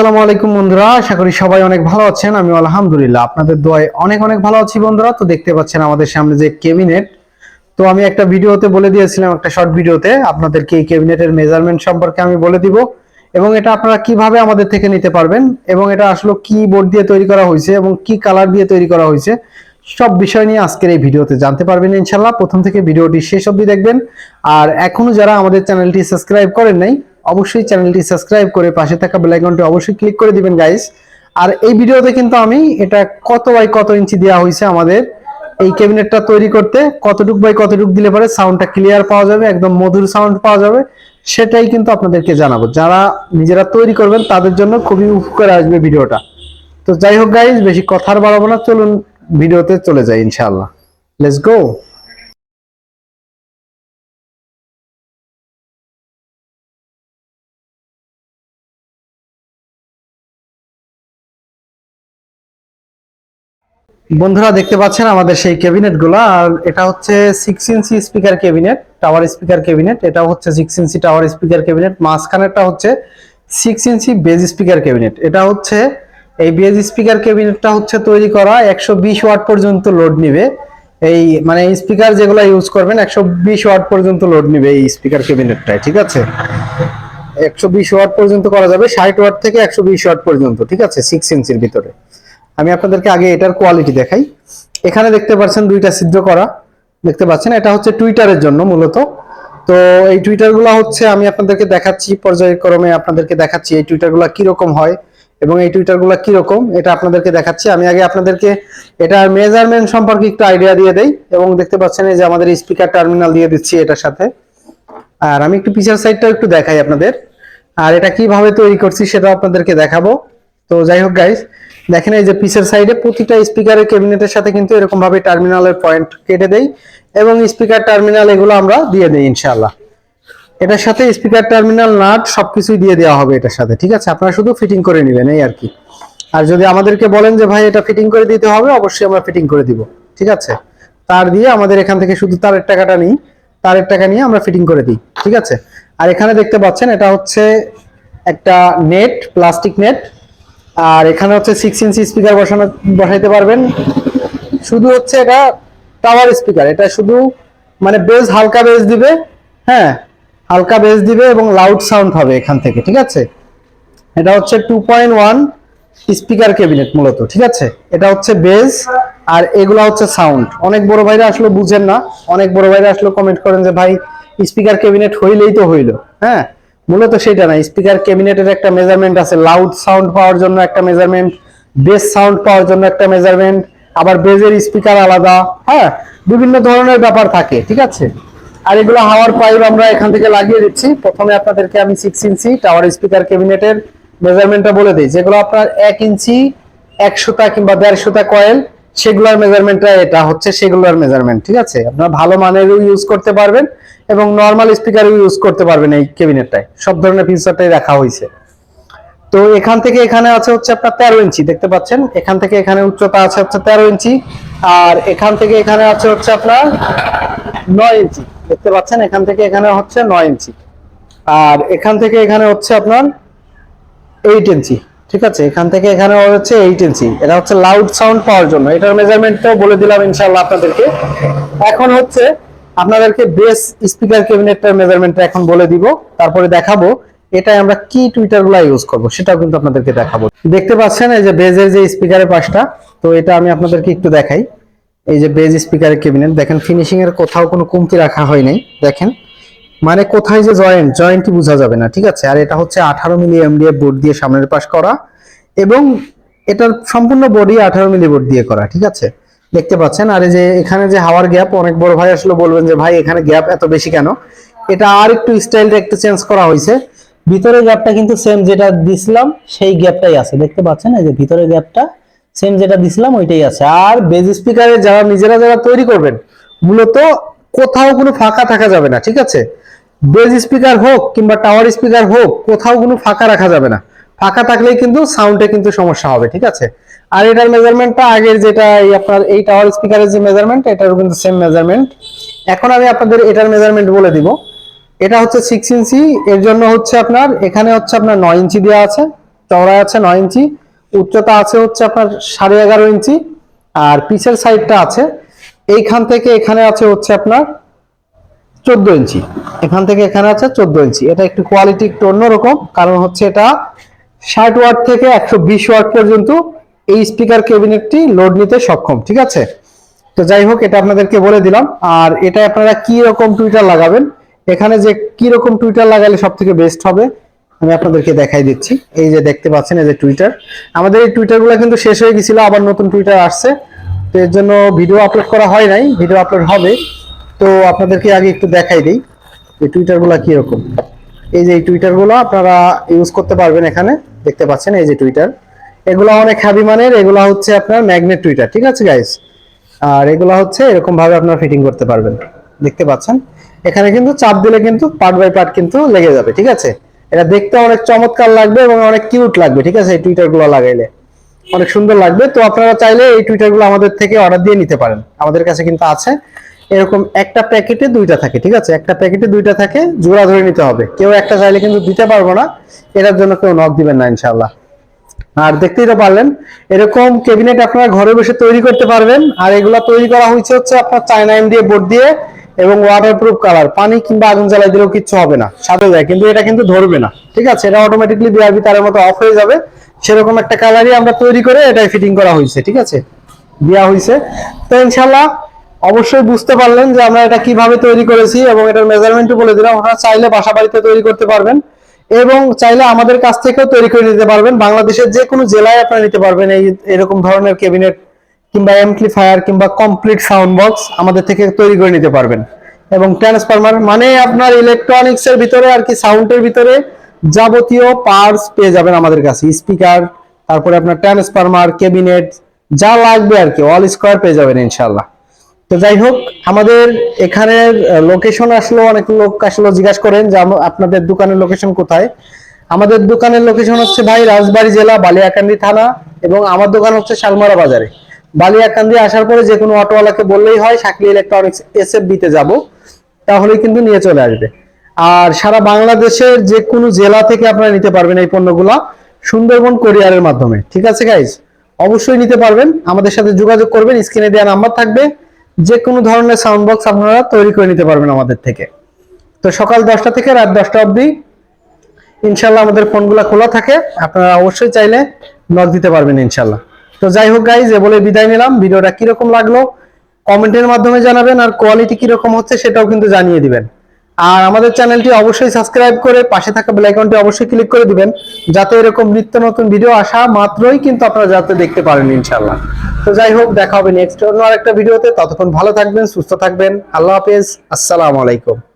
আসসালামু আলাইকুম বন্ধুরা, আশা করি সবাই অনেক ভালো আছেন আমি আলহামদুলিল্লাহ। আপনাদের দোয়ায় অনেক অনেক ভালো আছি বন্ধুরা, তো দেখতে পাচ্ছেন আমাদের সামনে যে কেবিনেট তো আমি একটা ভিডিওতে বলে দিয়েছিলাম, একটা শর্ট ভিডিওতে, আপনাদেরকে এই কেবিনেটের মেজারমেন্ট সম্পর্কে আমি বলে দিব, এবং এটা আপনারা কীভাবে আমাদের থেকে নিতে পারবেন, এবং এটা আসলে কি বোর্ড দিয়ে তৈরি করা হয়েছে, এবং কি কালার দিয়ে তৈরি করা হয়েছে, সব বিষয় নিয়ে আজকের এই ভিডিওতে জানতে পারবেন ইনশাল্লাহ প্রথম থেকে ভিডিওটি শেষ অবধি দেখবেন। আর এখনও যারা আমাদের চ্যানেলটি সাবস্ক্রাইব করেন নাই অবশ্যই চ্যানেলটি সাবস্ক্রাইব করে পাশে থাকা বেল অবশ্যই ক্লিক করে দিবেন গাইস আর এই ভিডিওতে কিন্তু আমি এটা কত বাই কত ইঞ্চি দেওয়া হয়েছে আমাদের এই ক্যাবিনেটটা তৈরি করতে, কতটুক বাই কতটুক দিলে পরে সাউন্ডটা ক্লিয়ার পাওয়া যাবে, একদম মধুর সাউন্ড পাওয়া যাবে, সেটাই কিন্তু আপনাদেরকে জানাব। যারা নিজেরা তৈরি করবেন, তাদের জন্য খুবই উপকার আসবে ভিডিওটা। তো যাই হোক গাইজ বেশি কথার বাড়াবো না, চলুন ভিডিওতে চলে যাই, ইনশাআল্লাহ। লেটস গো বন্ধুরা দেখতে পাচ্ছেন আমাদের সেই ক্যাবিনেটগুলো, আর এটা হচ্ছে six inch speaker cabinet tower speaker cabinet এটা হচ্ছে six inch tower speaker cabinet মাঝখানেরটা হচ্ছে six inch bass speaker cabinet এটা হচ্ছে এই বেজ স্পিকার ক্যাবিনেটটা হচ্ছে তৈরি করা একশো বিশ ওয়াট পর্যন্ত লোড নিবে। এই মানে স্পিকার যেগুলো ইউজ করবেন, একশো বিশ ওয়াট পর্যন্ত লোড নিবে এই স্পিকার ক্যাবিনেটটায় ঠিক আছে? একশো বিশ ওয়াট পর্যন্ত করা যাবে, ষাট ওয়াট থেকে একশো বিশ ওয়াট পর্যন্ত, ঠিক আছে? সিক্স ইঞ্চির ভিতরে। আমি আপনাদেরকে আগে এটার কোয়ালিটি দেখাই। এখানে দেখতে পাচ্ছেন দুইটা ছিদ্র করা। দেখতে পাচ্ছেন, এটা হচ্ছে টুইটারের জন্য মূলত। তো এই টুইটারগুলো হচ্ছে আমি আপনাদেরকে দেখাচ্ছি, পর্যায়ক্রমে আপনাদেরকে দেখাচ্ছি এই টুইটারগুলা কীরকম হয় এবং এই টুইটারগুলা কীরকম, এটা আপনাদেরকে দেখাচ্ছি। আমি আগে আপনাদেরকে এটার মেজারমেন্ট সম্পর্কে একটু আইডিয়া দিয়ে দেই এবং দেখতে পাচ্ছেন এই যে আমাদের স্পিকার টার্মিনাল দিয়ে দিচ্ছি এটার সাথে। আর আমি একটু পিছার সাইডটাও একটু দেখাই আপনাদের। আর এটা কীভাবে তৈরি করছি সেটা আপনাদেরকে দেখাবো। তো যাই হোক গাইস দেখেন এই যে পিছের সাইডে প্রতিটা স্পিকারের ক্যাবিনেটের সাথে কিন্তু এরকম ভাবে টার্মিনালের পয়েন্ট কেটে দেই এবং স্পিকার টার্মিনাল এগুলো আমরা দিয়ে দেই, ইনশাআল্লাহ। এটার সাথে স্পিকার টার্মিনাল নাট সবকিছুই দিয়ে দেওয়া হবে এটার সাথে, ঠিক আছে? আপনারা শুধু ফিটিং করে নেবেন, এই আর কি। আর যদি আমাদেরকে বলেন যে, ভাই, এটা ফিটিং করে দিতে হবে, অবশ্যই আমরা ফিটিং করে দিব, ঠিক আছে? তার দিয়ে আমাদের এখান থেকে শুধু তারের টাকাটা নিই, তারের টাকা নিয়ে আমরা ফিটিং করে দিই, ঠিক আছে? আর এখানে দেখতে পাচ্ছেন, এটা হচ্ছে একটা নেট প্লাস্টিক নেট আর এখানে হচ্ছে সিক্স ইঞ্চি স্পিকার বসানো, বসাইতে পারবেন। শুধু হচ্ছে এটা টাওয়ার স্পিকার এটা শুধু মানে বেস হালকা বেস দিবে হ্যাঁ হালকা বেস দিবে এবং লাউড সাউন্ড হবে এখান থেকে, ঠিক আছে? এটা হচ্ছে two point one speaker cabinet মূলত, ঠিক আছে? এটা হচ্ছে বেস আর এগুলা হচ্ছে সাউন্ড অনেক বড় ভাইরা আসলে বুঝেন না, অনেক বড় ভাইরা আসলে কমেন্ট করেন যে, ভাই স্পিকার ক্যাবিনেট হইলেই তো হইল। হ্যাঁ? মূলত সেটা না স্পিকার ক্যাবিনেটের একটা মেজারমেন্ট আছে লাউড সাউন্ড পাওয়ার জন্য একটা মেজারমেন্ট বেস সাউন্ড পাওয়ার জন্য একটা মেজারমেন্ট আবার বেজের স্পিকার আলাদা হ্যাঁ বিভিন্ন ধরনের ব্যাপার থাকে, ঠিক আছে? আর এগুলো হাওয়ার পাইপ আমরা এখান থেকে লাগিয়ে দিচ্ছি। প্রথমে আপনাদেরকে আমি সিক্স ইঞ্চি টাওয়ার স্পিকার ক্যাবিনেটের মেজারমেন্টটা বলে দিই, যেগুলো আপনার এক ইঞ্চি একশোটা কিংবা দেড়শোটা কয়েল সেগুলোর মেজারমেন্টটা এটা হচ্ছে সেগুলোর মেজারমেন্ট ঠিক আছে? আপনারা ভালো মানেরও ইউজ করতে পারবেন। এবং নর্মাল স্পিকারও ইউজ করতে পারবেন এই ক্যাবিনেটটায় সব ধরনের ফিচারটাই রাখা হয়েছে। তো এখান থেকে এখানে আছে হচ্ছে আপনার তেরো ইঞ্চি, দেখতে পাচ্ছেন? এখান থেকে এখানে উচ্চতা আছে হচ্ছে তেরো ইঞ্চি, আর এখান থেকে এখানে আছে হচ্ছে আপনার নয় ইঞ্চি, দেখতে পাচ্ছেন? এখান থেকে এখানে হচ্ছে নয় ইঞ্চি। আর এখান থেকে এখানে হচ্ছে আপনার এইট ইঞ্চি, ঠিক আছে? এখান থেকে এখানে হচ্ছে এইট ইঞ্চি। এটা হচ্ছে লাউড সাউন্ড পাওয়ার জন্য। এটার মেজারমেন্টটাও বলে দিলাম ইনশাল্লাহ আপনাদেরকে। এখন হচ্ছে আপনাদেরকে বেস স্পিকার ক্যাবিনেটটার মেজারমেন্টটা এখন বলে দিব। তারপরে দেখাবো এটাই আমরা কি টুইটারগুলা ইউজ করব, সেটাও কিন্তু আপনাদেরকে দেখাবো। দেখতে পাচ্ছেন এই যে বেজের যে স্পিকারের পাশটা, তো এটা আমি আপনাদেরকে একটু দেখাই। এই যে বেজ স্পিকারের ক্যাবিনেট দেখেন ফিনিশিং এর কোথাও কোনো কমতি রাখা হয় নাই, দেখেন। মানে কোথায় যে জয়েন্ট জয়েন্টই বোঝা যাবে না, ঠিক আছে? আর এটা হচ্ছে আঠারো মিলি এমডিএফ বোর্ড দিয়ে সামনের পাশ করা, এবং এটার সম্পূর্ণ বডি আঠারো মিলি বোর্ড দিয়ে করা, ঠিক আছে? দেখতে পাচ্ছেন। আর এই যে এখানে যে হাওয়ার গ্যাপ, অনেক বড় ভাই আসলে বলবেন যে, ভাই, এখানে গ্যাপ এত বেশি কেন? এটা আর একটু স্টাইলটা একটু চেঞ্জ করা হয়েছে। ভিতরের গ্যাপটা কিন্তু সেম যেটা দিছিলাম, সেই গ্যাপটাই আছে। দেখতে পাচ্ছেন? এই যে ভিতরের গ্যাপটা সেম যেটা দিছিলাম, ওইটাই আছে। আর বেজ স্পিকারে যারা, নিজেরা যারা তৈরি করবেন, মূলত কোথাও কোনো ফাঁকা থাকা যাবে না, ঠিক আছে? বেজ স্পিকার হোক কিংবা টাওয়ার স্পিকার হোক, কোথাও কোনো ফাঁকা রাখা যাবে না। ফাঁকা থাকলেই কিন্তু সাউন্ডে কিন্তু সমস্যা হবে, ঠিক আছে? আর এটার মেজারমেন্টটা আগের যেটা এই আপনার এই টাওয়ার স্পিকারের যে মেজারমেন্ট এটারও কিন্তু সেম মেজারমেন্ট এখন আমি আপনাদের এটার মেজারমেন্ট বলে দিব। এটা হচ্ছে সিক্স ইঞ্চি, এর জন্য হচ্ছে আপনার, এখানে হচ্ছে আপনার নয় ইঞ্চি দেওয়া আছে চওড়া আছে নয় ইঞ্চি, উচ্চতা আছে হচ্ছে আপনার সাড়ে এগারো ইঞ্চি, আর পিছের সাইডটা আছে, এইখান থেকে এখানে আছে হচ্ছে আপনার চোদ্দ ইঞ্চি। এখান থেকে এখানে আছে চোদ্দ ইঞ্চি। এটা একটু কোয়ালিটি একটু অন্যরকম, কারণ হচ্ছে এটা ষাট ওয়াট থেকে একশো বিশ ওয়াট পর্যন্ত এই স্পিকার ক্যাবিনেটটি লোড নিতে সক্ষম, ঠিক আছে? তো যাই হোক, এটা আপনাদেরকে বলে দিলাম। আর এটা আপনারা কি রকম টুইটার লাগাবেন? এখানে যে কি রকম টুইটার লাগালে সব থেকে বেস্ট হবে, আমি আপনাদেরকে দেখাই দিচ্ছি। এই যে দেখতে পাচ্ছেন, এই যে টুইটার। আমাদের এই টুইটারগুলো কিন্তু শেষ হয়ে গেছিল, আবার নতুন টুইটার আসছে। তো এর জন্য ভিডিও আপলোড করা হয় নাই ভিডিও আপলোড হবে। তো আপনাদেরকে আগে একটু দেখাই দিই এই টুইটারগুলো কি রকম। এই যে এই টুইটারগুলো আপনারা ইউজ করতে পারবেন এখানে। দেখতে পাচ্ছেন, এই যে টুইটার। এগুলো অনেক হ্যাভি মানের, এগুলো হচ্ছে আপনার ম্যাগনেট টুইটার ঠিক আছে গাইস আর এগুলো হচ্ছে এরকম ভাবে আপনারা ফিটিং করতে পারবেন। দেখতে পাচ্ছেন? এখানে কিন্তু চাপ দিলে কিন্তু পার্ট বাই পার্ট কিন্তু লেগে যাবে, ঠিক আছে? এটা দেখতে অনেক চমৎকার লাগবে এবং অনেক কিউট লাগবে, ঠিক আছে? এই টুইটারগুলো লাগাইলে। অনেক সুন্দর লাগবে। তো আপনারা চাইলে এই টুইটারগুলো আমাদের থেকে অর্ডার দিয়ে নিতে পারেন। আমাদের কাছে কিন্তু আছে। এরকম একটা প্যাকেটে দুইটা থাকে, ঠিক আছে? একটা প্যাকেটে দুইটা থাকে, জোড়া ধরে নিতে হবে। কেউ একটা চাইলে কিন্তু দিতে পারব না। এটার জন্য কেউ নক দিবেন না, ইনশাআল্লাহ। আর দেখতেই তো পারলেন, এরকম ক্যাবিনেট আপনারা ঘরে বসে তৈরি করতে পারবেন। আর এগুলা তৈরি করা হয়েছে হচ্ছে আপনার চায়না দিয়ে বোর্ড দিয়ে এবং ওয়াটারপ্রুফ কালার পানি কিংবা আগুন জ্বালাই দিলেও কিচ্ছু হবে না সাথে যায়, কিন্তু এটা কিন্তু ধরবে না, ঠিক আছে? এটা অটোমেটিকলি বিআরবি তারের মতো অফ হয়ে যাবে। সেরকম একটা কালারই আমরা তৈরি করে এটাই ফিটিং করা হয়েছে, ঠিক আছে? দেওয়া হয়েছে। তো ইনশাল্লাহ অবশ্যই বুঝতে পারলেন যে আমরা এটা কীভাবে তৈরি করেছি এবং এটার মেজারমেন্টও বলে দিলাম। আপনারা চাইলে বাসা বাড়িতে তৈরি করতে পারবেন। এবং চাইলে আমাদের কাছ থেকেও তৈরি করে নিতে পারবেন। বাংলাদেশের যে কোনো জেলায় আপনারা নিতে পারবেন এই এরকম ধরনের ক্যাবিনেট কিংবা অ্যাম্পলিফায়ার কিংবা কমপ্লিট সাউন্ড বক্স আমাদের থেকে তৈরি করে নিতে পারবেন। এবং ট্রান্সফরমার মানে আপনার ইলেকট্রনিক্স এর ভিতরে আর কি সাউন্ডের ভিতরে যাবতীয় পার্টস পেয়ে যাবেন আমাদের কাছে। স্পিকার তারপরে আপনার ট্রান্সফরমার ক্যাবিনেট যা লাগবে আর কি অল স্কোয়ার পেয়ে যাবেন ইনশাল্লাহ তো যাই হোক, আমাদের এখানের লোকেশন আসলো অনেক লোক আসলো জিজ্ঞাসা করেন যে আপনাদের দোকানের লোকেশন কোথায়। আমাদের দোকানের লোকেশন হচ্ছে ভাই রাজবাড়ী জেলা বালিয়াকান্দি থানা এবং আমার দোকান হচ্ছে শালমারা বাজারে। বালিয়াকান্দি আসার পরে যে কোনো অটোওয়ালাকে বললেই হয় শাকলি ইলেকট্রনিক্স এসএফ বিতে যাব, তাহলেই কিন্তু নিয়ে চলে আসবে। আর সারা বাংলাদেশের যে কোনো জেলা থেকে আপনারা নিতে পারবেন এই পণ্যগুলা সুন্দরবন কোরিয়ারের মাধ্যমে। ঠিক আছে গাইজ অবশ্যই নিতে পারবেন। আমাদের সাথে যোগাযোগ করবেন স্ক্রিনে দেওয়া নাম্বার থাকবে। যে কোনো ধরনের সাউন্ড বক্স আপনারা তৈরি করে নিতে পারবেন আমাদের থেকে। তো সকাল দশটা থেকে রাত দশটা অবধি ইনশাল্লাহ আমাদের ফোনগুলো খোলা থাকে। আপনারা অবশ্যই চাইলে নক দিতে পারবেন ইনশাল্লাহ। তো যাই হোক গাইজ এ বলে বিদায় নিলাম। ভিডিওটা কীরকম লাগল? কমেন্টের মাধ্যমে জানাবেন আর কোয়ালিটি কীরকম হচ্ছে সেটাও কিন্তু জানিয়ে দিবেন। আর আমাদের চ্যানেলটি অবশ্যই সাবস্ক্রাইব করে পাশে থাকা বেল আইকনটি অবশ্যই ক্লিক করে দিবেন, যাতে এরকম নিত্য নতুন ভিডিও আসা মাত্রই কিন্তু আপনারা যাতে দেখতে পারেন ইনশাল্লাহ তো যাই হোক, দেখা হবে নেক্সট অন্য আরেকটা ভিডিওতে ততক্ষণ ভালো থাকবেন, সুস্থ থাকবেন। আল্লাহ হাফেজ। আসসালামু আলাইকুম।